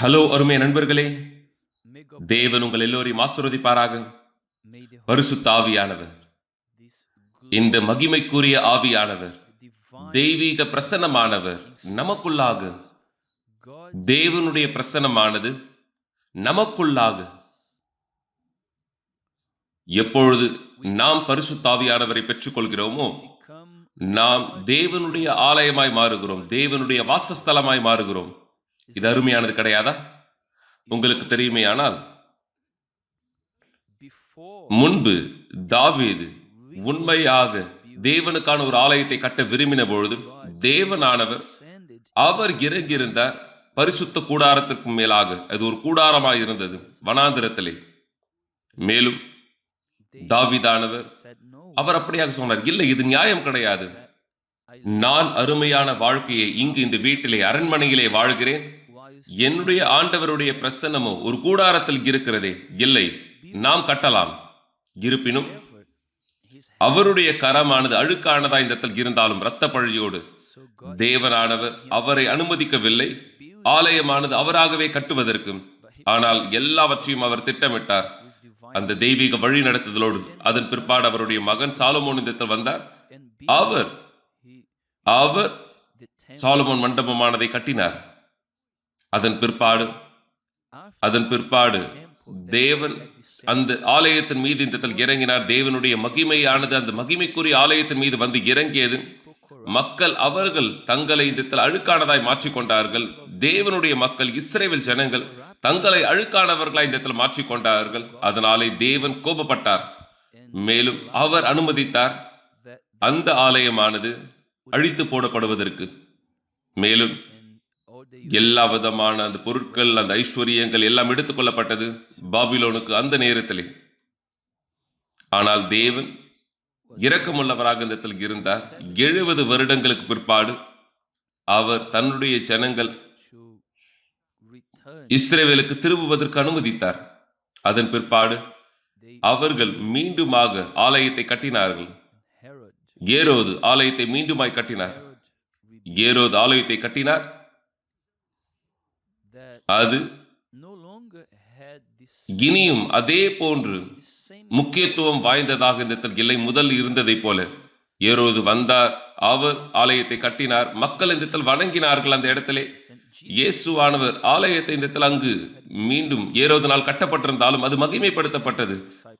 Hello அருமை நண்பர்களே. தேவன் உங்கள் எல்லோரையும் ஆசிர்வதிப்பாராக. may பரிசுத்த ஆவியானவர். இந்த மகிமைக்குரிய ஆவியானவர். தெய்வீக பிரசன்னமானவர். நமக்குள்ளாக. தேவனுடைய பிரசன்னமானது. நமக்குள்ளாக. எப்பொழுது நாம் பரிசுத்தாவியானவரை பெற்றுக்கொள்கிறோமோ நாம் தேவனுடைய ஆலயமாய் மாறுகிறோம். தேவனுடைய வாசஸ்தலமாய் மாறுகிறோம். இது அருமையானது கிடையாதா? உங்களுக்கு தெரியுமே ஆனால் முன்பு தாவீது உண்மையாக தேவனுக்கான ஒரு ஆலயத்தை கட்ட விரும்பின பொழுது தேவனானவர் அவர் இறங்கியிருந்தார் பரிசுத்த கூடாரத்திற்கு மேலாக அது ஒரு கூடாரமாய் இருந்தது வனாந்திரத்திலே. மேலும் தாவீதானவர் அவர் அப்படியாக சொன்னார் இல்லை இது நியாயம் கிடையாது. நான் அருமையான வாழ்க்கையை இங்கு இந்த வீட்டிலே அரண்மனையிலே வாழ்கிறேன். என்னுடைய ஆண்டவருடைய பிரசன்னமோ ஒரு கூடாரத்தில் இருக்கிறதே. இல்லை நாம் கட்டலாம். இருப்பினும் அவருடைய கரமானது அழுக்கானதா இந்த இடத்தில் இருந்தாலும் இரத்த பழியோடு. தேவனானவர் அவரை அனுமதிக்கவில்லை. ஆலயமானது அவராகவே கட்டுவதற்கு ஆனால் எல்லாவற்றையும் அவர் திட்டமிட்டார். அந்த தெய்வீக வழி நடத்துதலோடு அதன் பிற்பாடு அவருடைய மகன் சாலமோன் இந்த வந்தார். அவர் அவர் சாலமோன் மண்டபமானதை கட்டினார். அதன் பிற்பாடு அதன் பிற்பாடு தேவன் அந்த ஆலயத்தின் மீது இந்த இறங்கினார். தேவனுடைய மகிமையானது அந்த மகிமைக்குரிய ஆலயத்தின் மீது வந்து இறங்கியது. மக்கள் அவர்கள் தங்களை இந்த அழுக்கானதாய் மாற்றிக்கொண்டார்கள். தேவனுடைய மக்கள் இஸ்ரேவில் ஜனங்கள் தங்களை அழுக்கானவர்களாய் இந்த இடத்துல மாற்றிக்கொண்டார்கள். அதனாலே தேவன் கோபப்பட்டார். மேலும் அவர் அனுமதித்தார். அந்த ஆலயமானது அழித்து போடப்படுவதற்கு. மேலும் எல்லா விதமான அந்த பொருட்கள் அந்த ஐஸ்வர்யங்கள் எல்லாம் எடுத்துக்கொள்ளப்பட்டது பாபிலோனுக்கு அந்த நேரத்திலே. ஆனால் தேவன் இரக்கமுள்ளவராக இந்த இடத்தில் இருந்தார். எழுபது வருடங்களுக்கு பிற்பாடு அவர் தன்னுடைய ஜனங்கள் இஸ்ரேவேலுக்கு திரும்புவதற்கு அனுமதித்தார். அதன் பிற்பாடு அவர்கள் மீண்டுமாக ஆலயத்தை கட்டினார்கள். ஏரோது ஆலயத்தை மீண்டுமாய் கட்டினார். ஏரோது ஆலயத்தை கட்டினார். அது இனியும் அதே போன்று முக்கியத்துவம் வாய்ந்ததாக இந்த இல்லை முதல் இருந்ததைப் போல. ஏரோது வந்தார் அவர் ஆலயத்தை கட்டினார் மக்கள் இந்த வணங்கினார்கள் அந்த இடத்திலே. இயேசுவானவர் ஆலயத்தை இந்த அங்கு மீண்டும் ஏரோதனால் கட்டப்பட்டிருந்தாலும் அது மகிமைப்படுத்தப்பட்டது.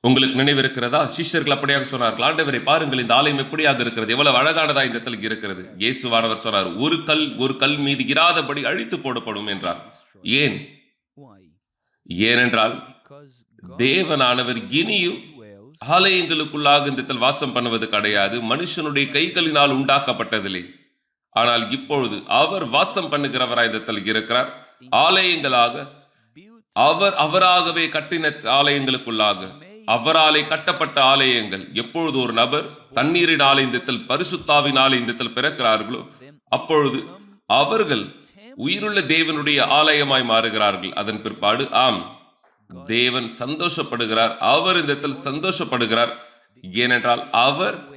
உங்களுக்கு நினைவிருக்கிறதா? சிஷ்யர்கள் அப்படியாக சொன்னார்கள். ஆண்டவரை பாருங்கள் இந்த ஆலயம் எப்படியாக இருக்கிறது? எவ்வளவு அழகானதா இந்த இடத்துல இருக்கிறது? இயேசுவானவர் சொன்னார் ஒரு கல் ஒரு கல் மீது இராதபடி அழித்து போடப்படும் என்றார். ஏன்? ஏனென்றால் தேவனானவர் இனியும் ஆலயங்களுக்குள்ளாக இந்த இடத்தில் வாசம் பண்ணுவது கிடையாது. மனுஷனுடைய கைகளினால் உண்டாக்கப்பட்டதில்லை ஆனால் இப்பொழுது அவர் வாசம் பண்ணுகிறவராய் இந்த இடத்தில் இருக்கிறார். ஆலயங்களாக அவர் அவராகவே கட்டின ஆலயங்களுக்குள்ளாக. அவராலே கட்டப்பட்ட ஆலயங்கள் எப்பொழுது ஒரு நபர் தண்ணீரின் ஆலயத்தில் பரிசுத்தாவின் ஆலயத்தில் பிறக்கிறார்களோ அப்பொழுது அவர்கள் உயிருள்ள தேவனுடைய ஆலயமாய் மாறுகிறார்கள். அதன் பிற்பாடு ஆம் தேவன் சந்தோஷப்படுகிறார் அவர் இந்தத்தில் சந்தோஷப்படுகிறார். ஏனென்றால் அவர்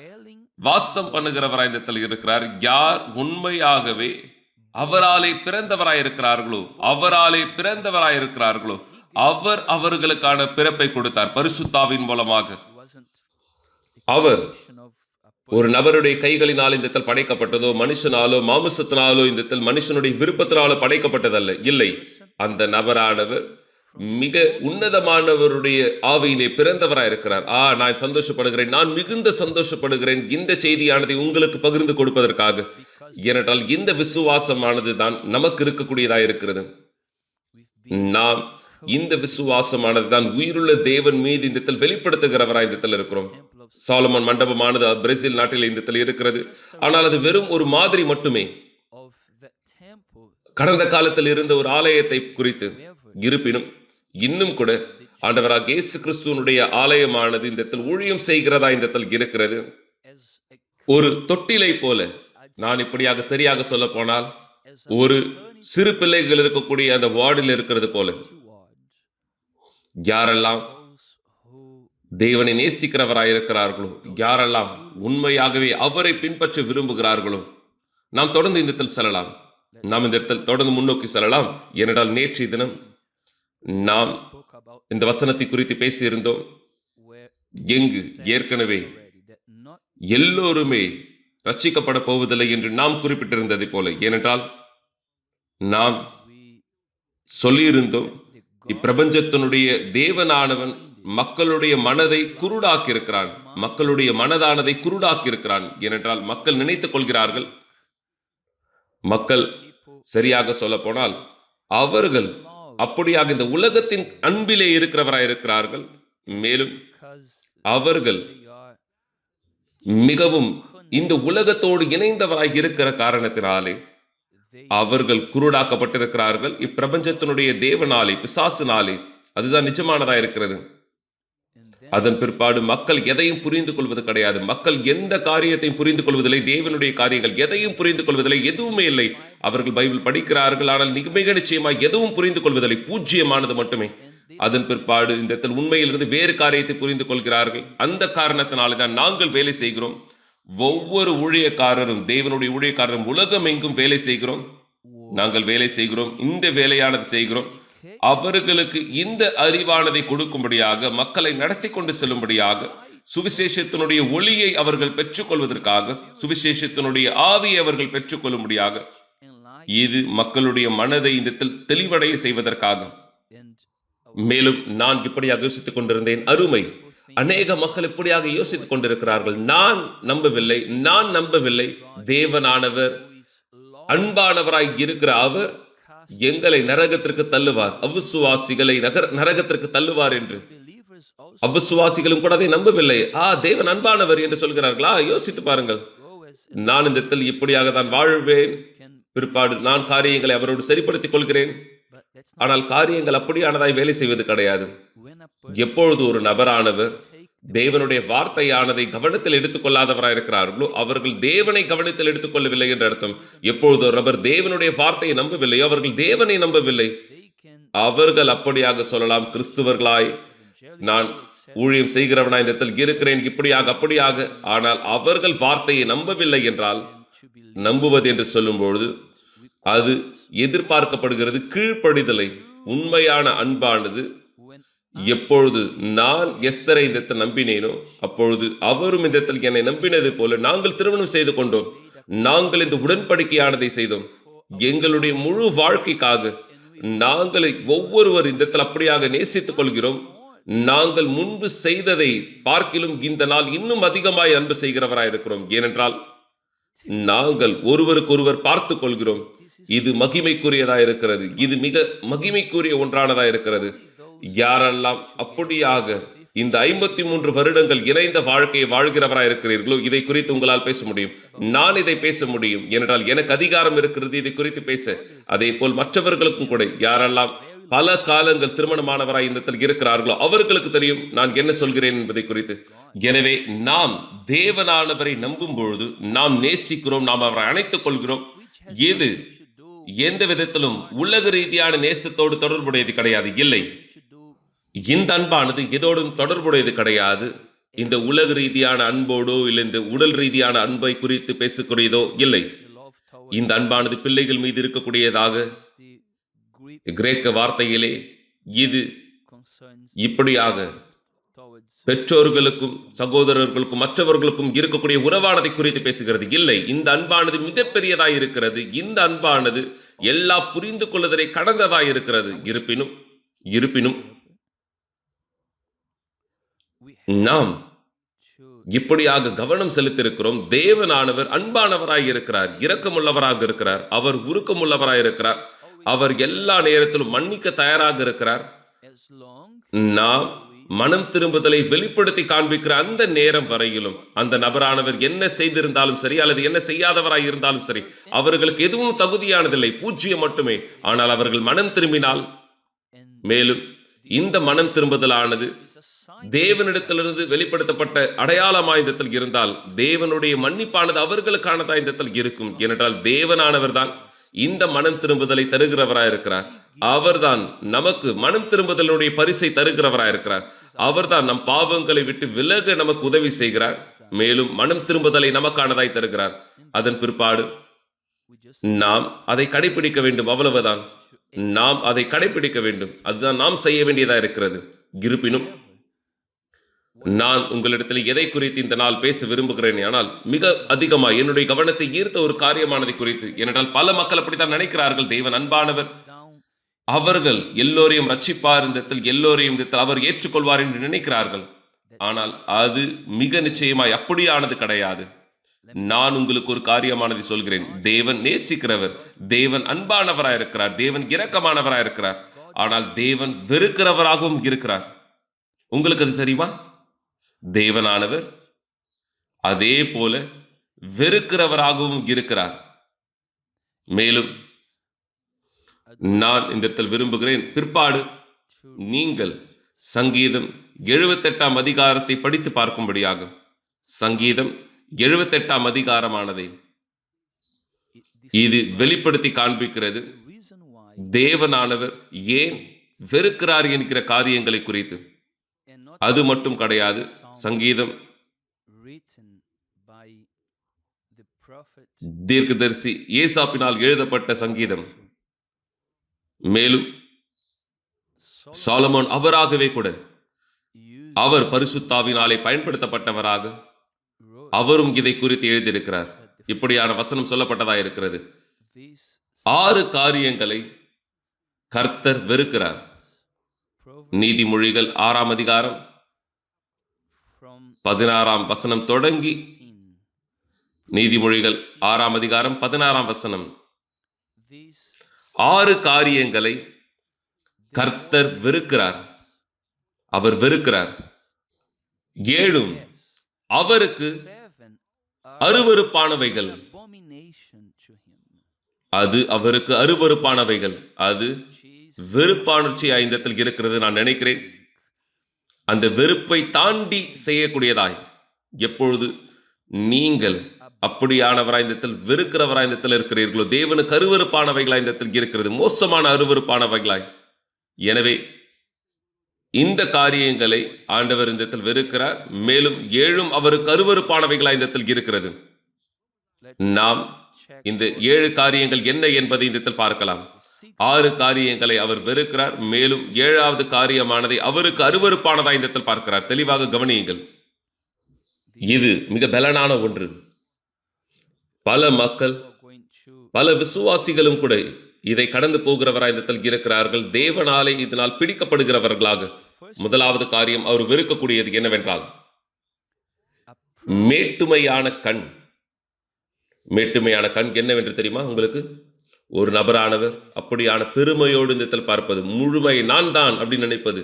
வாசம் பண்ணுகிறவராய் இந்த இருக்கிறார். யார் உண்மையாகவே அவராலே பிறந்தவராய் இருக்கிறார்களோ அவராலே பிறந்தவராய் இருக்கிறார்களோ அவர் அவர்களுக்கான பிறப்பை கொடுத்தார் பரிசுத்தாவின் மூலமாக. அவர் ஒரு நபருடைய கைகளினால் இந்த இடத்தில் படைக்கப்பட்டதோ மனுஷனாலோ மாமிசத்தினாலோ இந்த இடத்தில் மனுஷனுடைய விருப்பத்தினாலோ படைக்கப்பட்டதல்ல. இல்லை அந்த நபரானவர் மிக உன்னதமானவருடைய ஆவையிலே பிறந்தவராக இருக்கிறார். ஆ நான் சந்தோஷப்படுகிறேன் நான் மிகுந்த சந்தோஷப்படுகிறேன். இந்த செய்தியானதை உங்களுக்கு பகிர்ந்து கொடுப்பதற்காக. ஏனென்றால் இந்த விசுவாசமானது தான் நமக்கு இருக்கக்கூடியதா இருக்கிறது. நாம் இந்த விசுவாசமானது தான் உயிருள்ள தேவன் மீது இந்த இடத்தில் வெளிப்படுத்துகிறவராய் இந்த இடத்தில் இருக்கிறோம். சாலமன் மண்டபமானது பிரேசில் நாட்டில் இந்த இடத்தில் இருக்கிறது. ஆனால் அது வெறும் ஒரு மாதிரி மட்டுமே. கடந்த காலத்தில் இருந்த ஒரு ஆலயத்தை குறித்து. இருப்பினும் இன்னும் கூட ஆண்டவராக இயேசு கிறிஸ்துவனுடைய ஆலயமானது இந்த இடத்தில் ஊழியம் செய்கிறதா இந்த இடத்தில் இருக்கிறது. ஒரு தொட்டிலை போல. நான் இப்படியாக சரியாக சொல்ல போனால் ஒரு சிறு பிள்ளைகள் இருக்கக்கூடிய அந்த வார்டில் இருக்கிறது போல. யாரெல்லாம் தேவனை நேசிக்கிறவராயிருக்கிறார்களோ யாரெல்லாம் உண்மையாகவே அவரை பின்பற்ற விரும்புகிறார்களோ நாம் தொடர்ந்து இந்த இடத்தில் செல்லலாம். நாம் இந்த இடத்தில் தொடர்ந்து முன்னோக்கி செல்லலாம். ஏனென்றால் நேற்றைய தினம் நாம் இந்த வசனத்தை குறித்து பேசியிருந்தோம். எங்கு? ஏற்கனவே எல்லோருமே ரட்சிக்கப்பட போவதில்லை என்று நாம் குறிப்பிட்டிருந்ததை போல. ஏனென்றால் நாம் சொல்லியிருந்தோம். இப்பிரபஞ்சத்தினுடைய தேவனானவன் மக்களுடைய மனதை குருடாக்கி இருக்கிறான் மக்களுடைய மனதானதை குருடாக்கி இருக்கிறான் ஏனென்றால் மக்கள் நினைத்துக் கொள்கிறார்கள். மக்கள் சரியாக சொல்ல போனால் அவர்கள் அப்படியாக இந்த உலகத்தின் அன்பிலே இருக்கிறவராய் இருக்கிறார்கள். மேலும் அவர்கள் மிகவும் இந்த உலகத்தோடு இணைந்தவராய் இருக்கிற காரணத்தினாலே அவர்கள் குருடாக்கப்பட்டிருக்கிறார்கள். இப்பிரபஞ்சத்தினுடைய தேவனாலே பிசாசுனாலே அதுதான் நிஜமானதா இருக்கிறது. அதன் பிற்பாடு மக்கள் எதையும் புரிந்து கொள்வது கிடையாது. மக்கள் எந்த காரியத்தையும் புரிந்து கொள்வதில்லை. தேவனுடைய காரியங்கள் எதையும் புரிந்து கொள்வதில்லை. எதுவுமே இல்லை. அவர்கள் பைபிள் படிக்கிறார்கள். ஆனால் மிக நிச்சயமாக எதுவும் புரிந்து கொள்வதில்லை. பூஜ்ஜியமானது மட்டுமே. அதன் பிற்பாடு இந்த உண்மையிலிருந்து வேறு காரியத்தை புரிந்து கொள்கிறார்கள். அந்த காரணத்தினாலே தான் நாங்கள் வேலை செய்கிறோம். ஒவ்வொரு ஊழியக்காரரும் தேவனுடைய ஊழியக்காரரும் உலகம் எங்கும் வேலை செய்கிறோம். நாங்கள் வேலை செய்கிறோம் இந்த வேலையானது செய்கிறோம். அவர்களுக்கு இந்த அறிவானதை கொடுக்கும்படியாக மக்களை நடத்தி கொண்டு செல்லும்படியாக சுவிசேஷத்தினுடைய ஒளியை அவர்கள் பெற்றுக்கொள்வதற்காக சுவிசேஷத்தினுடைய ஆவியை அவர்கள் பெற்றுக்கொள்ளும்படியாக இது மக்களுடைய மனதை இந்த தெளிவடைய செய்வதற்காக. மேலும் நான் இப்படியாக யோசித்துக் கொண்டிருந்தேன். அருமை. அநேக மக்கள் இப்படியாக யோசித்துக் கொண்டிருக்கிறார்கள். நான் நம்பவில்லை நான் நம்பவில்லை. தேவனானவர் அன்பானவராய் இருக்கிற அவர் எங்களை நரகத்திற்கு தள்ளுவார். அவிசுவாசிகளை நகர் நரகத்திற்கு தள்ளுவார் என்று. believers கூட அதை நம்பவில்லை. ஆ தேவன் அன்பானவர் என்று சொல்கிறார்களா? யோசித்து பாருங்கள். நான் இந்த இப்படியாக தான் வாழ்வேன். பிற்பாடு நான் காரியங்களை அவரோடு சரிப்படுத்திக் கொள்கிறேன். ஆனால் காரியங்கள் அப்படியானதாய் வேலை செய்வது கிடையாது. எப்பொழுது ஒரு நபரானவர் தேவனுடைய வார்த்தையானதை கவனத்தில் எடுத்துக்கொள்ளாதவராய் இருக்கிறார்களோ அவர்கள் தேவனை கவனத்தில் எடுத்துக்கொள்ளவில்லை என்று அர்த்தம். எப்பொழுது ஒரு நபர் தேவனுடைய வார்த்தையை நம்பவில்லையோ அவர்கள் தேவனை நம்பவில்லை அவர்கள் அப்படியாக சொல்லலாம் கிறிஸ்துவர்களாய் நான் ஊழியம் செய்கிறவனாய் இந்த இடத்தில் இருக்கிறேன் இப்படியாக அப்படியாக. ஆனால் அவர்கள் வார்த்தையை நம்பவில்லை என்றால் நம்புவது என்று சொல்லும்பொழுது அது எதிர்பார்க்கப்படுகிறது கீழ்ப்படிதலை. உண்மையான அன்பானது எப்பொழுது நான் எஸ்தரை இந்த இடத்தில் நம்பினேனோ அப்பொழுது அவரும் இந்த இடத்தில் என்னை நம்பினது போல நாங்கள் திருமணம் செய்து கொண்டோம். நாங்கள் இந்த உடன்படிக்கையானதை செய்தோம். எங்களுடைய முழு வாழ்க்கைக்காக நாங்கள் ஒவ்வொருவர் இந்த இடத்தில் அப்படியாக நேசித்துக் கொள்கிறோம். நாங்கள் முன்பு செய்ததை பார்க்கிலும் இந்த நாள் இன்னும் அதிகமாய் அன்பு செய்கிறவராய் இருக்கிறோம் ஏனென்றால் நாங்கள் ஒருவருக்கொருவர் பார்த்து கொள்கிறோம். இது மகிமைக்குரியதா இருக்கிறது. இது மிக மகிமைக்குரிய ஒன்றானதா இருக்கிறது. யாரெல்லாம் அப்படியாக இந்த ஐம்பத்தி மூன்று வருடங்கள் இணைந்த வாழ்க்கையை வாழ்கிறவராய் இருக்கிறீர்களோ இதை குறித்து உங்களால் பேச முடியும். நான் இதை பேச முடியும். ஏனென்றால் எனக்கு அதிகாரம் இருக்கிறது. இதை குறித்து பேச. அதே போல் மற்றவர்களுக்கும் கூட யாரெல்லாம் பல காலங்கள் திருமணமானவராய் இந்த இருக்கிறார்களோ அவர்களுக்கு தெரியும் நான் என்ன சொல்கிறேன் என்பதை குறித்து. எனவே நாம் தேவனானவரை நம்பும் பொழுது நாம் நேசிக்கிறோம். நாம் அவரை அணைத்துக் கொள்கிறோம். do எந்த விதத்திலும் உலக ரீதியான நேசத்தோடு தொடர்புடையது கிடையாது. இல்லை. இந்த அன்பானது எதோடும் தொடர்புடையது கிடையாது. இந்த உலக ரீதியான அன்போடோ இல்லை இந்த உடல் ரீதியான அன்பை குறித்து பேசக்கூடியதோ இல்லை. இந்த அன்பானது பிள்ளைகள் மீது இருக்கக்கூடியதாக கிரேக்க வார்த்தையிலே இது இப்படியாக பெற்றோர்களுக்கும் சகோதரர்களுக்கும் மற்றவர்களுக்கும் இருக்கக்கூடிய உறவானதை குறித்து பேசுகிறது. இல்லை இந்த அன்பானது மிகப்பெரியதாய் இருக்கிறது. இந்த அன்பானது எல்லா புரிந்து கொள்ளுதலை கடந்ததாய் இருக்கிறது. இருப்பினும் இருப்பினும் நாம் இப்படியாக கவனம் செலுத்தியிருக்கிறோம். தேவனானவர் அன்பானவராய் இருக்கிறார். இரக்கமுள்ளவராக இருக்கிறார். அவர் உருக்கமுள்ளவராய் இருக்கிறார். அவர் எல்லா நேரத்திலும் மன்னிக்க தயாராக இருக்கிறார். நாம் மனம் திரும்புதலை வெளிப்படுத்தி காண்பிக்கிற அந்த நேரம் வரையிலும் அந்த நபரானவர் என்ன செய்திருந்தாலும் சரி அல்லது என்ன செய்யாதவராய் இருந்தாலும் சரி அவர்களுக்கு எதுவும் தகுதியானதில்லை பூஜ்ஜியம் மட்டுமே. ஆனால் அவர்கள் மனம் திரும்பினால் மேலும் இந்த மனம் திரும்புதலானது தேவனிடத்திலிருந்து வெளிப்படுத்தப்பட்ட அடையாளமாயுதத்தில் இருந்தால் தேவனுடைய மன்னிப்பானது அவர்களுக்கானதா இந்த இருக்கும். ஏனென்றால் தேவனானவர் தான் இந்த மனம் திரும்புதலை தருகிறவராய் இருக்கிறார். அவர்தான் நமக்கு மனம் திரும்புதலுடைய பரிசை தருகிறவராக இருக்கிறார். அவர்தான் நம் பாவங்களை விட்டு விலக நமக்கு உதவி செய்கிறார். மேலும் மனம் திரும்புதலை நமக்கானதாய் தருகிறார். அதன் பிற்பாடு நாம் அதை கடைபிடிக்க வேண்டும் அவ்வளவுதான். நாம் அதை கடைபிடிக்க வேண்டும். அதுதான் நாம் செய்ய வேண்டியதா இருக்கிறது. இருப்பினும் நான் உங்களிடத்தில் எதை குறித்து இந்த நாள் பேச விரும்புகிறேன் ஆனால் மிக அதிகமாக என்னுடைய கவனத்தை ஈர்த்த ஒரு காரியமானதை குறித்து ஏனென்றால் பல மக்கள் அப்படித்தான் நினைக்கிறார்கள். தேவன் அன்பானவர். அவர்கள் எல்லோரையும் ரட்சிப்பார் இந்தத்தில் எல்லோரையும் இந்த அவர் ஏற்றுக்கொள்வார் என்று நினைக்கிறார்கள். ஆனால் அது மிக நிச்சயமாய் அப்படியானது கிடையாது. நான் உங்களுக்கு ஒரு காரியமானதை சொல்கிறேன். தேவன் நேசிக்கிறவர். தேவன் அன்பானவராய் இருக்கிறார். தேவன் இரக்கமானவராயிருக்கிறார் ஆனால் தேவன் வெறுக்கிறவராகவும் இருக்கிறார். உங்களுக்கு அது தெரியுமா? தேவனானவர் அதே போல வெறுக்கிறவராகவும் இருக்கிறார். மேலும் நான் இந்த இடத்தில் விரும்புகிறேன். பிற்பாடு நீங்கள் சங்கீதம் எழுபத்தெட்டாம் அதிகாரத்தை படித்து பார்க்கும்படியாக சங்கீதம் எழுபத்தெட்டாம் அதிகாரமானதை. இது வெளிப்படுத்தி காண்பிக்கிறது தேவனானவர் ஏன் வெறுக்கிறார் என்கிற காரியங்களை குறித்து. அது மட்டும் கிடையாது சங்கீதம் தீர்க்கதரிசி ஏசாப்பினால் எழுதப்பட்ட சங்கீதம். மேலும் சாலமோன் அவராகவே கூட அவர் பரிசுத்தாவினாலே பயன்படுத்தப்பட்டவராக அவரும் இதை குறித்து எழுதியிருக்கிறார். இப்படியான வசனம் சொல்லப்பட்டதா இருக்கிறது. ஆறு காரியங்களை கர்த்தர் வெறுக்கிறார். நீதிமொழிகள் ஆறாம் அதிகாரம் பதினாறாம் வசனம் தொடங்கி நீதிமொழிகள் ஆறாம் அதிகாரம் பதினாறாம் வசனம். ஆறு காரியங்களை கர்த்தர் வெறுக்கிறார். அவர் வெறுக்கிறார். ஏழும் அவருக்கு அருவறுப்பானவைகள் அருவருப்பானவைகள். அது அவருக்கு அருவருப்பானவைகள். அது cheese வெறுப்பாணர்ச்சி ஐந்தத்தில் இருக்கிறது நான் நினைக்கிறேன். அந்த வெறுப்பை தாண்டி செய்யக்கூடியதாய். எப்பொழுது நீங்கள் அப்படியானவராய் இந்த இடத்தில் வெறுக்கிறவராய் இந்த இடத்தில் இருக்கிறீர்களோ? தேவனுக்கு அருவருப்பானவைகளாய் இந்த இடத்தில் இருக்கிறது. மோசமான அருவருப்பானவைகளாய். எனவே இந்த காரியங்களை ஆண்டவர் இந்த இடத்தில் வெறுக்கிறார். மேலும் ஏழும் அவருக்கு அருவறுப்பானவைகளாய் இந்த இடத்தில் இருக்கிறது. நாம் இந்த ஏழு காரியங்கள் என்ன என்பதை இந்த இடத்தில் பார்க்கலாம். ஆறு காரியங்களை அவர் வெறுக்கிறார். மேலும் ஏழாவது காரியமானதை அவருக்கு அருவருப்பானதாய் இந்த இடத்தில் பார்க்கிறார். தெளிவாக கவனியுங்கள். இது மிக பலனான ஒன்று. பல மக்கள் பல விசுவாசிகளும் கூட இதை கடந்து போகிறவராய் இந்த இருக்கிறார்கள். தேவனாலே இதனால் பிடிக்கப்படுகிறவர்களாக முதலாவது காரியம் அவர் வெறுக்கக்கூடியது என்னவென்றால் மேட்டுமையான கண். மேட்டுமையான கண் என்னவென்று தெரியுமா உங்களுக்கு? ஒரு நபரானவர் அப்படியான பெருமையோடு இந்த பார்ப்பது முழுமை நான் தான் அப்படின்னு நினைப்பது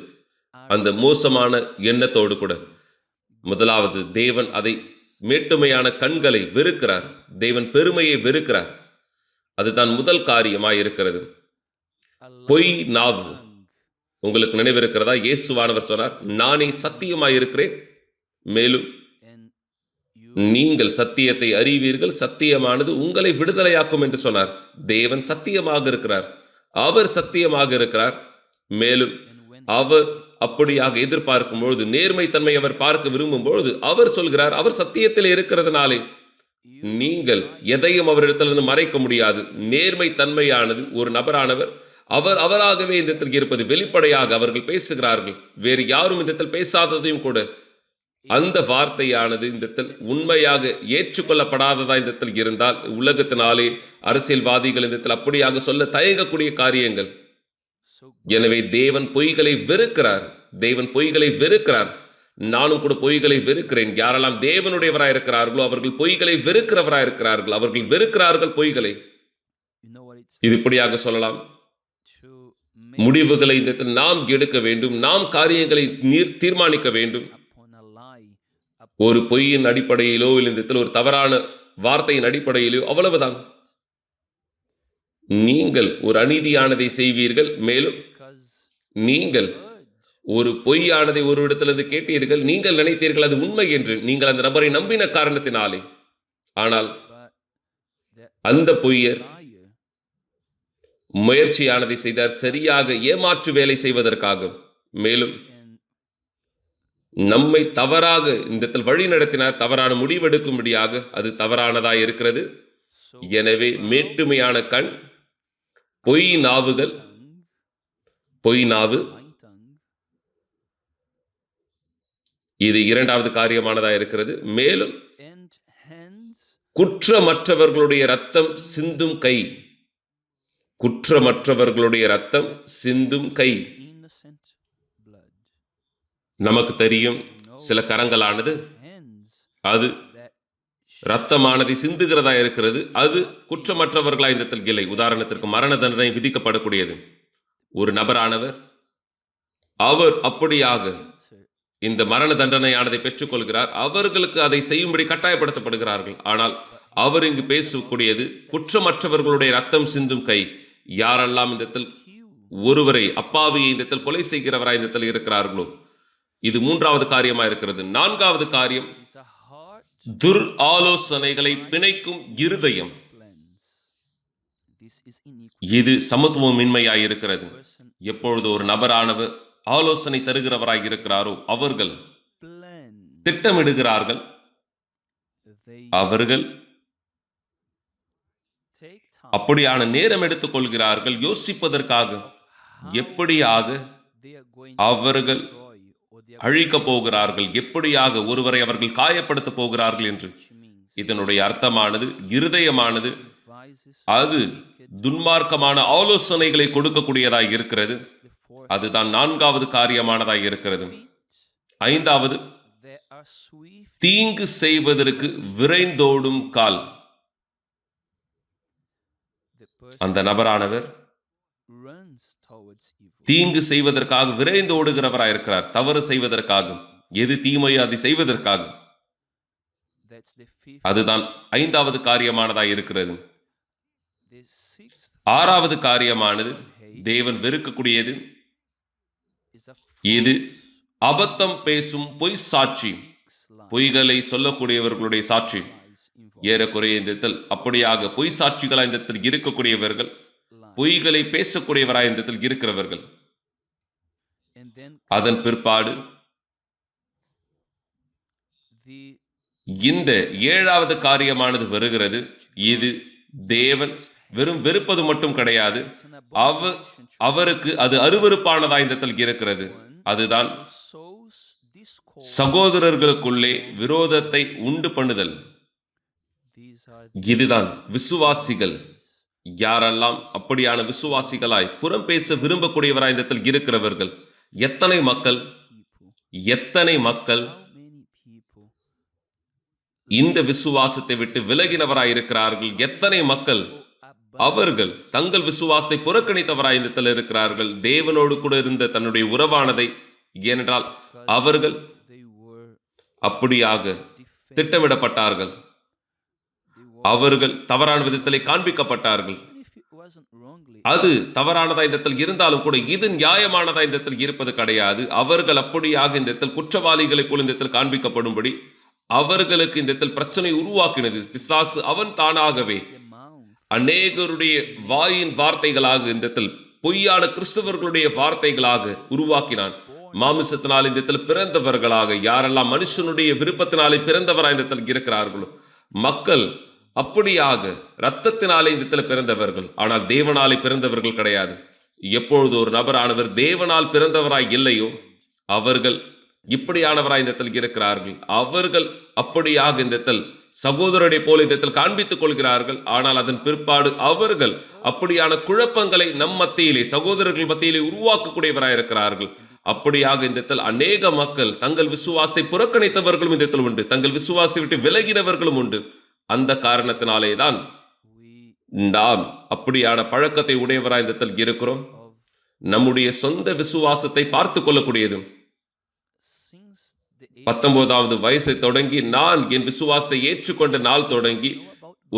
அந்த மோசமான எண்ணத்தோடு கூட. முதலாவது தேவன் அதை மேட்டுமையான கண்களை வெறுக்கிறார். தேவன் பெருமையை வெறுக்கிறார். அதுதான் முதல் காரியமாய் இருக்கிறது பொய் நாவு. உங்களுக்கு நினைவிருக்கிறதா? இயேசுவானவர் சொன்னார் நானே சத்தியமாய் இருக்கிறேன் மேலும் நீங்கள் சத்தியத்தை அறிவீர்கள். சத்தியமானது உங்களை விடுதலையாக்கும் என்று சொன்னார். தேவன் சத்தியமாக இருக்கிறார். அவர் சத்தியமாக இருக்கிறார். மேலும் அவர் அப்படியாக எதிர்பார்க்கும் பொழுது நேர்மைத்தன்மை அவர் பார்க்க விரும்பும் பொழுது அவர் சொல்கிறார் அவர் சத்தியத்தில் இருக்கிறதுனாலே. நீங்கள் எதையும் அவரிடத்திலிருந்து மறைக்க முடியாது. நேர்மை தன்மையானது ஒரு நபரானவர். அவர் அவராகவே இந்த இடத்தில் இருப்பது வெளிப்படையாக அவர்கள் பேசுகிறார்கள். வேறு யாரும் இந்த இடத்தில் பேசாததையும் கூட. அந்த வார்த்தையானது இந்த இடத்தில் உண்மையாக ஏற்றுக்கொள்ளப்படாததா இந்த இடத்தில் இருந்தால் உலகத்தினாலே அரசியல்வாதிகள் இந்த இடத்தில் அப்படியாக சொல்ல தயங்கக்கூடிய காரியங்கள். எனவே தேவன் பொய்களை வெறுக்கிறார். தேவன் பொய்களை வெறுக்கிறார். நானும் கூட பொய்களை வெறுக்கிறேன். யாரெல்லாம் தேவனுடையவராய் இருக்கிறார்களோ அவர்கள் பொய்களை வெறுக்கிறவராய் இருக்கிறார்கள். அவர்கள் வெறுக்கிறார்கள் பொய்களை. இது இப்படியாக சொல்லலாம். முடிவுகளை இந்த நாம் எடுக்க வேண்டும். நாம் காரியங்களை நீர் தீர்மானிக்க வேண்டும். ஒரு பொய்யின் அடிப்படையிலோ இல்லை இந்த ஒரு தவறான வார்த்தையின் அடிப்படையிலோ அவ்வளவுதான். நீங்கள் ஒரு அநீதியானதை செய்வீர்கள் மேலும் நீங்கள் ஒரு பொய்யானதை ஒரு இடத்திலிருந்து கேட்டீர்கள் நீங்கள் நினைத்தீர்கள் அது உண்மை என்று நீங்கள் அந்த நபரை நம்பின காரணத்தினாலே. ஆனால் அந்த பொய்யர் முயற்சியானதை செய்தார் சரியாக ஏமாற்று வேலை செய்வதற்காக மேலும் நம்மை தவறாக இந்த இடத்தில் வழி நடத்தினார் தவறான முடிவெடுக்கும்படியாக அது தவறானதாய் இருக்கிறது. எனவே மேட்டுமையான கண் பொய் நாவுகள் பொய் நாவு. இது இரண்டாவது காரியமானதா இருக்கிறது. மேலும் குற்றமற்றவர்களுடைய ரத்தம் சிந்தும் கை. குற்றமற்றவர்களுடைய ரத்தம் சிந்தும் கை. நமக்கு தெரியும் சில கரங்களானது. அது ரத்தமானதை சிந்துகிறதா இருக்கிறது? அது குற்றமற்றவர்களா இந்த இல்லை. உதாரணத்திற்கு மரண தண்டனை விதிக்கப்படக்கூடியது. ஒரு நபரானவர் அவர் அப்படியாக இந்த மரண தண்டனையானதை பெற்றுக்கொள்கிறார். அவர்களுக்கு அதை செய்யும்படி கட்டாயப்படுத்தப்படுகிறார்கள். ஆனால் அவர் இங்கு பேசக்கூடியது குற்றமற்றவர்களுடைய ரத்தம் சிந்தும் கை. யாரெல்லாம் இந்தத்தில் ஒருவரை அப்பாவியை இந்தத்தில் கொலை செய்கிறவராய் இந்த இடத்தில் இருக்கிறார்களோ இது மூன்றாவது காரியமா இருக்கிறது நான்காவது காரியம் துர் ஆலோசனைகளை பிணைக்கும் இருதயம். இது சமத்துவமின்மையாயிருக்கிறது. எப்பொழுது ஒரு நபரானவர் ஆலோசனை தருகிறவராய் இருக்கிறாரோ அவர்கள் திட்டமிடுகிறார்கள். அவர்கள் அப்படியான நேரம் எடுத்துக்கொள்கிறார்கள் யோசிப்பதற்காக. எப்படியாக? அவர்கள் அழிக்கப் போகிறார்கள். எப்படியாக ஒருவரை அவர்கள் காயப்படுத்த போகிறார்கள் என்று? இதனுடைய அர்த்தமானது இருதயமானது அது துன்மார்க்கமான ஆலோசனைகளை கொடுக்கக்கூடியதாக இருக்கிறது. அதுதான் நான்காவது காரியமானதாய் இருக்கிறது. ஐந்தாவது தீங்கு செய்வதற்கு விரைந்தோடும் கால். அந்த நபரானவர் தீங்கு செய்வதற்காக விரைந்து ஓடுகிறவராய் இருக்கிறார். தவறு செய்வதற்காக. எது தீமையோ அதை செய்வதற்காக. அதுதான் ஐந்தாவது காரியமானதாய் இருக்கிறது. ஆறாவது காரியமானது தேவன் வெறுக்கக்கூடியது. இது அபத்தம் பேசும் பொய் சாட்சி. பொய்களை சொல்லக்கூடியவர்களுடைய சாட்சி. ஏறக்குறைய இந்த இடத்தில் அப்படியாக பொய் சாட்சிகளாய் இந்த இடத்தில் இருக்கக்கூடியவர்கள் பொய்களை பேசக்கூடியவராய் இந்த இடத்தில் இருக்கிறவர்கள். அதன் பிற்பாடு இந்த ஏழாவது காரியமானது வருகிறது. இது தேவன் வெறும் வெறுப்பது மட்டும் கிடையாது. அவ அவருக்கு அது அருவறுப்பானதா இந்த இருக்கிறது. அதுதான் சகோதரர்களுக்குள்ளே விரோதத்தை உண்டு பண்ணுதல். இதுதான் விசுவாசிகள். யாரெல்லாம் அப்படியான விசுவாசிகளாய் புறம் பேச விரும்பக்கூடியவராய் இந்த இருக்கிறவர்கள். எத்தனை மக்கள்? எத்தனை மக்கள்? இந்த விசுவாசத்தை விட்டு விலகினவராய் இருக்கிறார்கள் எத்தனை மக்கள்? அவர்கள் தங்கள் விசுவாசத்தை புறக்கணித்தவராய் இந்த இருக்கிறார்கள். தேவனோடு கூட இருந்த தன்னுடைய உறவானதை ஏனென்றால் அவர்கள் அப்படியாக திட்டமிடப்பட்டார்கள். அவர்கள் தவறான விதத்திலே காண்பிக்கப்பட்டார்கள். அது தவறானதா இந்த இடத்தில் இருந்தாலும் கூட இது நியாயமானதா இந்த இடத்தில் இருப்பது கிடையாது. அவர்கள் அப்படியாக இந்த இடத்தில் குற்றவாளிகளைப் போல இந்த இடத்தில் காண்பிக்கப்படும்படி அவர்களுக்கு இந்த இடத்தில் பிரச்சனை உருவாக்கினது. பிசாசு அவன் தானாகவே அநேகருடைய வாயின் வார்த்தைகளாக இந்த இடத்தில் பொய்யான கிறிஸ்தவர்களுடைய வார்த்தைகளாக உருவாக்கினான். மாமிசத்தினால் இந்த இடத்தில் பிறந்தவர்களாக யாரெல்லாம் மனுஷனுடைய விருப்பத்தினாலே பிறந்தவராய் இந்த இடத்தில் இருக்கிறார்களோ மக்கள் அப்படியாக இரத்தத்தினாலே இந்த இடத்தில் பிறந்தவர்கள். ஆனால் தேவனாலே பிறந்தவர்கள் கிடையாது. எப்பொழுது ஒரு நபரானவர் தேவனால் பிறந்தவராய் இல்லையோ அவர்கள் இப்படியானவராய் இந்த இடத்தில் இருக்கிறார்கள். அவர்கள் அப்படியாக இந்த இடத்தில் சகோதரரை போல இந்த இடத்தில் காண்பித்துக் கொள்கிறார்கள். ஆனால் அதன் பிற்பாடு அவர்கள் அப்படியான குழப்பங்களை நம் மத்தியிலே சகோதரர்கள் மத்தியிலே உருவாக்கக்கூடியவராயிருக்கிறார்கள் அப்படியாக இந்த இடத்தில் அநேக மக்கள் தங்கள் விசுவாசத்தை புறக்கணித்தவர்களும் இந்த இடத்தில் உண்டு. தங்கள் விசுவாசத்தை விட்டு விலகினவர்களும் உண்டு. அந்த காரணத்தினாலே தான் நாம் அப்படியான பழக்கத்தை உடையவராய் இந்த இருக்கிறோம். நம்முடைய சொந்த விசுவாசத்தை பார்த்து கொள்ளக்கூடியதும் பத்தொன்பதாவது வயசை தொடங்கி நான் என் விசுவாசத்தை ஏற்றுக்கொண்ட நாள் தொடங்கி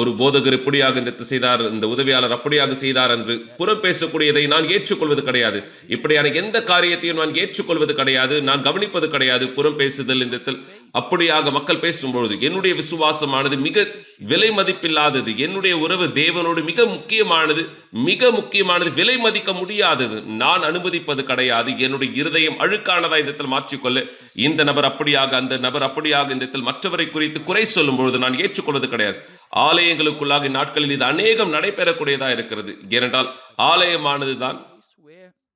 ஒரு போதகர் எப்படியாக இந்த செய்தார் இந்த உதவியாளர் அப்படியாக செய்தார் என்று புறம் பேசக்கூடியதை நான் ஏற்றுக்கொள்வது கிடையாது. இப்படியான எந்த காரியத்தையும் நான் ஏற்றுக்கொள்வது கிடையாது நான் கவனிப்பது கிடையாது புறம் பேசுதல் இந்த அப்படியாக மக்கள் பேசும்பொழுது என்னுடைய விசுவாசமானது மிக விலை மதிப்பில்லாதது என்னுடைய உறவு தேவனோடு மிக முக்கியமானது மிக முக்கியமானது விலை மதிக்க முடியாதது. நான் அனுமதிப்பது கிடையாது என்னுடைய இருதயம் அழுக்கானதா இந்த இடத்தில் மாற்றிக்கொள்ள. இந்த நபர் அப்படியாக அந்த நபர் அப்படியாக இந்த இடத்தில் மற்றவரை குறித்து குறை சொல்லும் பொழுது நான் ஏற்றுக்கொள்வது கிடையாது. ஆலயங்களுக்குள்ளாக இந்நாட்களில் இது அநேகம் நடைபெறக்கூடியதா இருக்கிறது. ஏனென்றால் ஆலயமானதுதான் தான்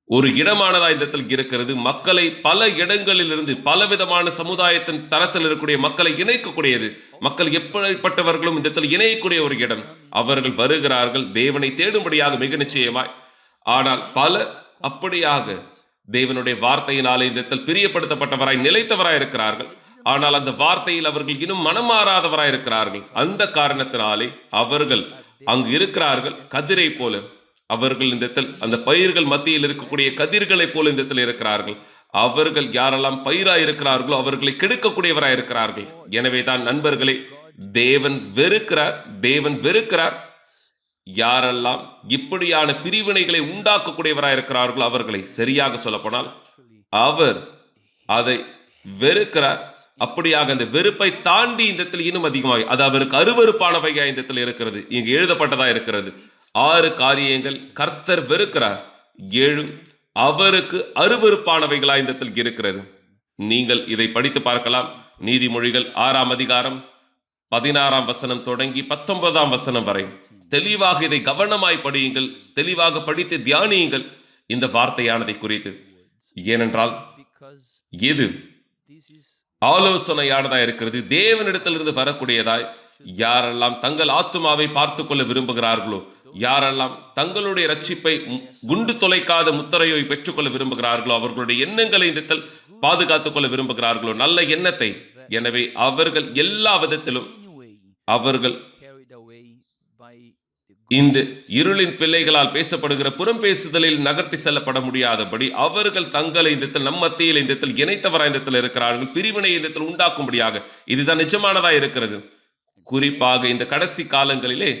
ஒரு இடமானதா இந்த இடத்தில் இருக்கிறது. மக்களை பல இடங்களிலிருந்து பலவிதமான சமுதாயத்தின் தரத்தில் இருக்கக்கூடிய மக்களை இணைக்கக்கூடியது. மக்கள் எப்படிப்பட்டவர்களும் இந்த இடத்தில் இணையக்கூடிய ஒரு இடம். அவர்கள் வருகிறார்கள் தேவனை தேடும்படியாக மிக நிச்சயமாய். ஆனால் பல அப்படியாக தேவனுடைய வார்த்தையினாலே இந்த இடத்தில் பிரியப்படுத்தப்பட்டவராய் நிலைத்தவராய் இருக்கிறார்கள். ஆனால் அந்த வார்த்தையில் அவர்கள் இன்னும் மனமாறாதவராய் இருக்கிறார்கள். அந்த காரணத்தினாலே அவர்கள் அங்கு இருக்கிறார்கள். கதிரை போல அவர்கள் இந்த இடத்தில் அந்த பயிர்கள் மத்தியில் இருக்கக்கூடிய கதிர்களைப் போல இந்த இடத்தில் இருக்கிறார்கள். அவர்கள் யாரெல்லாம் பயிராய் இருக்கிறார்களோ அவர்களை கெடுக்கக்கூடியவராய் இருக்கிறார்கள். எனவே தான் நண்பர்களே தேவன் வெறுக்கிறார் தேவன் வெறுக்கிறார். யாரெல்லாம் இப்படியான பிரிவினைகளை உண்டாக்கக்கூடியவராய் இருக்கிறார்களோ அவர்களை சரியாக சொல்லப்போனால் அவர் அதை வெறுக்கிறார். அப்படியாக அந்த வெறுப்பை தாண்டி இந்த இடத்துல இன்னும் அதிகமாகி அது அவருக்கு அருவருப்பானவையா இந்த இடத்துல இருக்கிறது. இங்கு எழுதப்பட்டதா இருக்கிறது. ஆறு காரியங்கள் கர்த்தர் வெறுக்கிறார். ஏழு அவருக்கு அருவருப்பானவைகளா இந்த இடத்தில் இருக்கிறது. நீங்கள் இதை படித்து பார்க்கலாம். நீதிமொழிகள் ஆறாம் அதிகாரம் பதினாறாம் வசனம் தொடங்கி பத்தொன்பதாம் வசனம் வரை. தெளிவாக இதை கவனமாய் படியுங்கள். தெளிவாக படித்து தியானியுங்கள். இந்த வார்த்தையானதை குறித்து. ஏனென்றால் எது ஆலோசனையானதா இருக்கிறது. தேவனிடத்திலிருந்து வரக்கூடியதாய் யாரெல்லாம் தங்கள் ஆத்துமாவை பார்த்து கொள்ள விரும்புகிறார்களோ யாரெல்லாம் தங்களுடைய ரட்சிப்பை குண்டு தொலைக்காத முத்திரையை பெற்றுக்கொள்ள விரும்புகிறார்களோ அவர்களுடைய எண்ணங்களை இந்த பாதுகாத்துக் கொள்ள விரும்புகிறார்களோ நல்ல எண்ணத்தை. எனவே அவர்கள் எல்லா விதத்திலும் அவர்கள் இந்த இருளின் பிள்ளைகளால் பேசப்படுகிற புறம் பேசுதலில் நகர்த்தி செல்லப்பட முடியாதபடி அவர்கள் தங்களை இந்த இடத்தில் நம் மத்தியில் இந்த இடத்தில் இணைத்தவராய் இந்த இடத்தில் இருக்கிறார்கள். பிரிவினை இந்த இடத்தில் உண்டாக்கும்படியாக. இதுதான் நிஜமானதா இருக்கிறது. குறிப்பாக இந்த கடைசி காலங்களிலே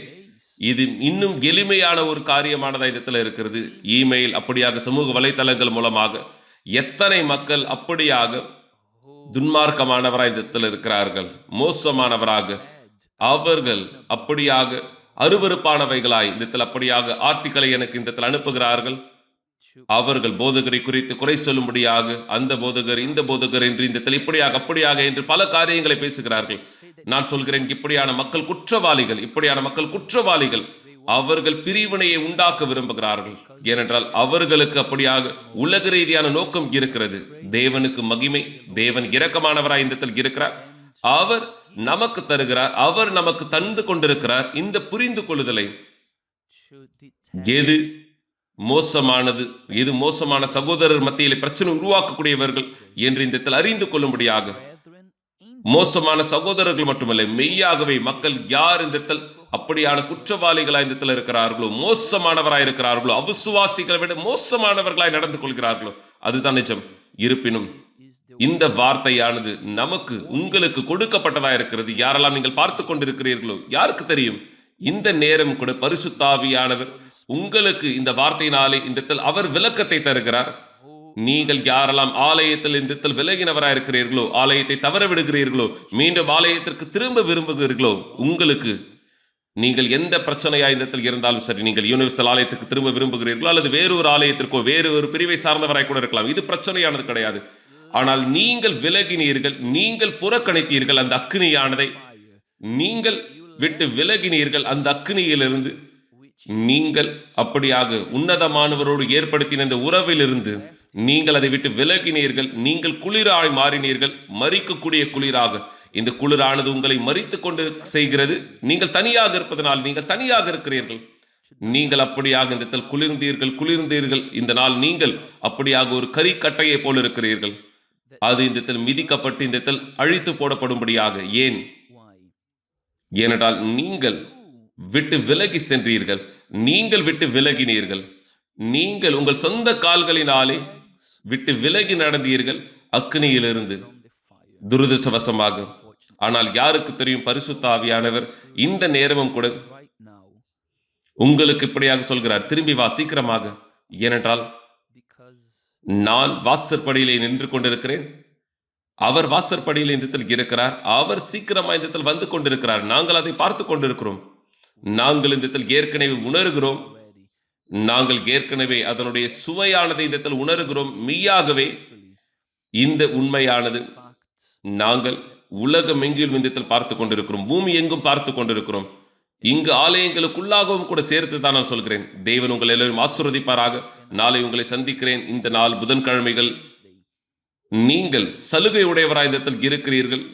இது இன்னும் எளிமையான ஒரு காரியமானதா இந்த இடத்துல இருக்கிறது. இமெயில் அப்படியாக சமூக வலைத்தளங்கள் மூலமாக எத்தனை மக்கள் அப்படியாக துன்மார்க்கமானவராக இந்த இடத்துல இருக்கிறார்கள். மோசமானவராக அவர்கள் அப்படியாக அருவறுப்பானவைகளாய் இந்தத்தில் அப்படியாக ஆர்டிகளை எனக்கு இந்தத்தில் அனுப்புகிறார்கள். அவர்கள் போதகரை குறித்து குறை சொல்லும்படியாக அந்த போதகர் இந்த போதகர் என்று இந்த இப்படியாக அப்படியாக என்று பல காரியங்களை பேசுகிறார்கள். நான் சொல்கிறேன் இப்படியான மக்கள் குற்றவாளிகள் இப்படியான மக்கள் குற்றவாளிகள் அவர்கள் பிரிவினையை உண்டாக்க விரும்புகிறார்கள். ஏனென்றால் அவர்களுக்கு அப்படியாக உலக ரீதியான நோக்கம் இருக்கிறது. தேவனுக்கு மகிமை தேவன் இரக்கமானவராய் இந்தத்தில் இருக்கிறார். அவர் நமக்கு தருகிறார் அவர் நமக்கு தந்து கொண்டிருக்கிறார். இந்த புரிந்து கொள்ளுதலை எது மோசமானது எது மோசமான சகோதரர் மத்தியில் பிரச்சனை உருவாக்கக்கூடியவர்கள் என்று இந்த இடத்தில் அறிந்து கொள்ளும்படியாக மோசமான சகோதரர்கள் மட்டுமல்ல மெய்யாகவே மக்கள் யார் இந்த இடத்தில் அப்படியான குற்றவாளிகளாய் இந்த இருக்கிறார்களோ மோசமானவராய் இருக்கிறார்களோ அவிசுவாசிகளை விட மோசமானவர்களாய் நடந்து கொள்கிறார்களோ அதுதான் நிஜம். இருப்பினும் இந்த வார்த்தையானது நமக்கு உங்களுக்கு கொடுக்கப்பட்டதா இருக்கிறது. யாரெல்லாம் நீங்கள் பார்த்து கொண்டிருக்கிறீர்களோ யாருக்கு தெரியும்? இந்த நேரம் கூட பரிசுத்தாவியானவர் உங்களுக்கு இந்த வார்த்தையினாலே இந்த அவர் விளக்கத்தை தருகிறார். நீங்கள் யாரெல்லாம் ஆலயத்தில் இந்த விலகினவராக இருக்கிறீர்களோ ஆலயத்தை தவற விடுகிறீர்களோ மீண்டும் ஆலயத்திற்கு திரும்ப விரும்புகிறீர்களோ உங்களுக்கு நீங்கள் எந்த பிரச்சனையா இந்த இருந்தாலும் சரி நீங்கள் யூனிவர்சல் ஆலயத்துக்கு திரும்ப விரும்புகிறீர்களோ அல்லது வேறு ஒரு ஆலயத்திற்கோ வேறு ஒரு பிரிவை சார்ந்தவராய் கூட இருக்கலாம். இது பிரச்சனையானது கிடையாது. ஆனால் நீங்கள் விலகினீர்கள் நீங்கள் புறக்கணித்தீர்கள் அந்த அக்னியானதை. நீங்கள் விட்டு விலகினீர்கள் அந்த அக்னியிலிருந்து. நீங்கள் அப்படியாக உன்னதமானவரோடு ஏற்படுத்தின இந்த உறவிலிருந்து நீங்கள் அதை விட்டு விலகினீர்கள் நீங்கள் குளிராய் மாறினீர்கள் மறிக்கக்கூடிய குளிராக. இந்த குளிரானது உங்களை மறித்து கொண்டு செய்கிறது. நீங்கள் தனியாக இருப்பதனால் நீங்கள் தனியாக இருக்கிறீர்கள். நீங்கள் அப்படியாக இந்த குளிர்ந்தீர்கள் குளிர்ந்தீர்கள். இந்த நாள் நீங்கள் அப்படியாக ஒரு கறிக்கட்டையை போல் இருக்கிறீர்கள். அது இந்த இடத்தில் மிதிக்கப்பட்டு இந்த இடத்தில் அழித்து போடப்படும்படியாக. ஏன்? ஏனென்றால் நீங்கள் விட்டு விலகி சென்றீர்கள். நீங்கள் விட்டு விலகினீர்கள். நீங்கள் உங்கள் சொந்த கால்களினாலே விட்டு விலகி நடந்தீர்கள். அக்னியிலிருந்து துரதிருஷ்டவசமாக. ஆனால் யாருக்கு தெரியும் பரிசுத்த ஆவியானவர் இந்த நேரமும் கூட உங்களுக்கு இப்படியாக சொல்கிறார். திரும்பி வா சீக்கிரமாக. ஏனென்றால் நான் வாசற்படியிலே நின்று கொண்டிருக்கிறேன் அவர் வாசற்படியில் இந்த இடத்தில் இருக்கிறார். அவர் சீக்கிரமா இந்த இடத்தில் வந்து கொண்டிருக்கிறார். நாங்கள் அதை பார்த்து கொண்டிருக்கிறோம். நாங்கள் இந்த இடத்தில் ஏற்கனவே உணர்கிறோம். நாங்கள் ஏற்கனவே அதனுடைய சுவையானதை இந்த இடத்தில் உணர்கிறோம். மெய்யாகவே இந்த உண்மையானது நாங்கள் உலகம் எங்கிலும் இந்தத்தில் பார்த்து கொண்டிருக்கிறோம். பூமி எங்கும் பார்த்து கொண்டிருக்கிறோம். இங்கு ஆலயங்களுக்குள்ளாகவும் கூட சேர்த்து தான் நான் சொல்கிறேன். தேவன் உங்கள் எல்லோரும் ஆசிர்வதிப்பாராக. நாளை உங்களை சந்திக்கிறேன். இந்த நாள் புதன்கிழமைகள். நீங்கள் சலுகை உடையவராய் இந்த இருக்கிறீர்கள்.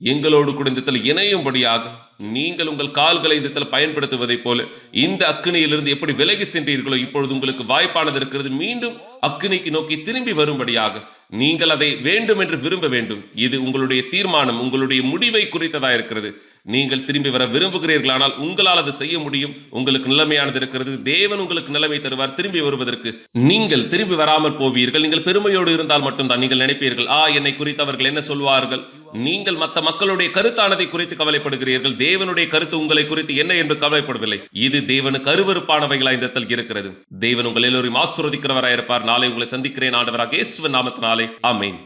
எங்களோடு கூட இந்த இணையும்படியாக நீங்கள் உங்கள் கால்களை இந்த பயன்படுத்துவதைப் போல இந்த அக்கினியிலிருந்து எப்படி விலகி சென்றீர்களோ இப்பொழுது உங்களுக்கு வாய்ப்பானது இருக்கிறது. மீண்டும் அக்கினிக்கு நோக்கி திரும்பி வரும்படியாக நீங்கள் அதை வேண்டும் என்று விரும்ப வேண்டும். இது உங்களுடைய தீர்மானம் உங்களுடைய முடிவை குறித்ததாக இருக்கிறது. நீங்கள் திரும்பி வர விரும்புகிறீர்களானால் உங்களால் அது செய்ய முடியும். உங்களுக்கு நிலைமையானது இருக்கிறது. தேவன் உங்களுக்கு நிலைமை தருவார். திரும்பி வருவதற்கு நீங்கள் திரும்பி வராமல் போவீர்கள். நீங்கள் பெருமையோடு இருந்தால் மட்டும்தான் நீங்கள் நினைப்பீர்கள். ஆ என்னை குறித்து அவர்கள் என்ன சொல்வார்கள்? நீங்கள் மற்ற மக்களுடைய கருத்தானதை குறித்து கவலைப்படுகிறீர்கள். தேவனுடைய கருத்து உங்களை குறித்து என்ன என்று கவலைப்படவில்லை இது தேவனுக்கு அருவருப்பானவைகளா இந்த இருக்கிறது. தேவன் உங்கள் எல்லோரையும் ஆசிர்வதிக்கிறவராயிருப்பார் நாளை உங்களை சந்திக்கிறேன். ஆண்டவராக இயேசுவன் நாமத்தினாலே. ஆமென்.